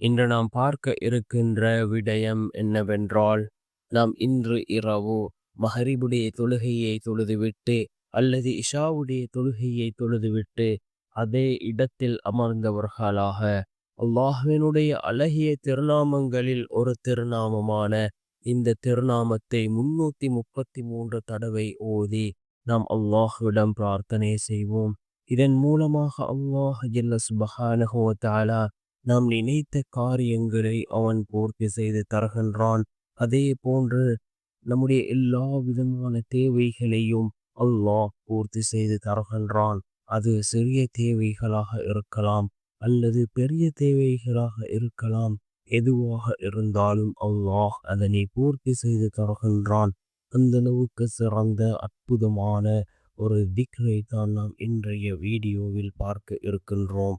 இன்று நாம் பார்க்க இருக்கின்ற விடயம் என்னவென்றால் நாம் இன்று இரவு மஹரிபுடைய தொழுகையை தொழுதுவிட்டு அல்லது இஷாவுடைய தொழுகையை தொழுதுவிட்டு அதே இடத்தில் அமர்ந்தவர்களாக அல்லாஹுவினுடைய அழகிய திருநாமங்களில் ஒரு திருநாமமான இந்த திருநாமத்தை முன்னூத்தி முப்பத்தி மூன்று தடவை ஓதி நாம் அல்லாஹுவிடம் பிரார்த்தனை செய்வோம். இதன் மூலமாக அல்லாஹ் ஜல்ல சுபஹானஹுவத்தாலா நாம் நினைத்த காரியங்களை அவன் பூர்த்தி செய்து தருகின்றான். அதே போன்று நம்முடைய எல்லா விதமான தேவைகளையும் அல்லாஹ் பூர்த்தி செய்து தருகின்றான். அது சிறிய தேவைகளாக இருக்கலாம் அல்லது பெரிய தேவைகளாக இருக்கலாம். எதுவாக இருந்தாலும் அல்லாஹ் அதனை பூர்த்தி செய்து தருகின்றான். அந்த அளவுக்கு சிறந்த அற்புதமான ஒரு திக்ரை தான் நாம் இன்றைய வீடியோவில் பார்க்க இருக்கின்றோம்.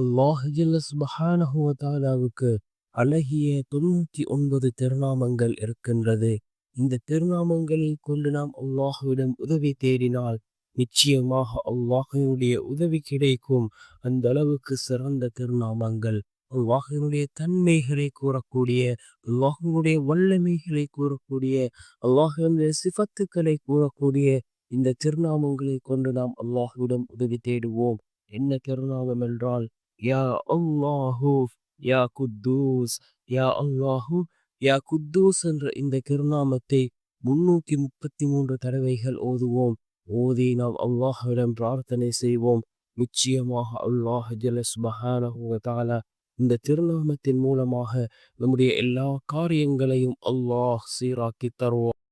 அல்லாஹ் சுபஹானஹுவதாலாவுக்கு அழகிய தொண்ணூத்தி ஒன்பது திருநாமங்கள் இருக்கின்றது. இந்த திருநாமங்களை கொண்டு நாம் அல்லாஹுவிடம் உதவி தேடினால் நிச்சயமாக அல்லாஹினுடைய உதவி கிடைக்கும். அந்த அளவுக்கு சிறந்த திருநாமங்கள். அல்லாஹினுடைய தன்மைகளை கூறக்கூடிய அல்லாஹினுடைய வல்லமைகளை கூறக்கூடிய அல்லாஹினுடைய சிபத்துக்களை கூறக்கூடிய இந்த திருநாமங்களை கொண்டு நாம் அல்லாஹுவிடம் உதவி தேடுவோம். என்ன திருநாமம் என்றால் யா அல்லாஹூ யா குத்தூஸ் யா அல்லாஹூ யா குத்தூஸ் என்ற இந்த திருநாமத்தை முன்னூத்தி முப்பத்தி மூன்று தடவைகள் ஓதுவோம். ஓதி நாம் அல்லாஹிடம் பிரார்த்தனை செய்வோம். நிச்சயமாக அல்லாஹ் ஜலஸ் ஜலஸ்பஹான இந்த திருநாமத்தின் மூலமாக நம்முடைய எல்லா காரியங்களையும் அல்லாஹ் சீராக்கி தருவோம்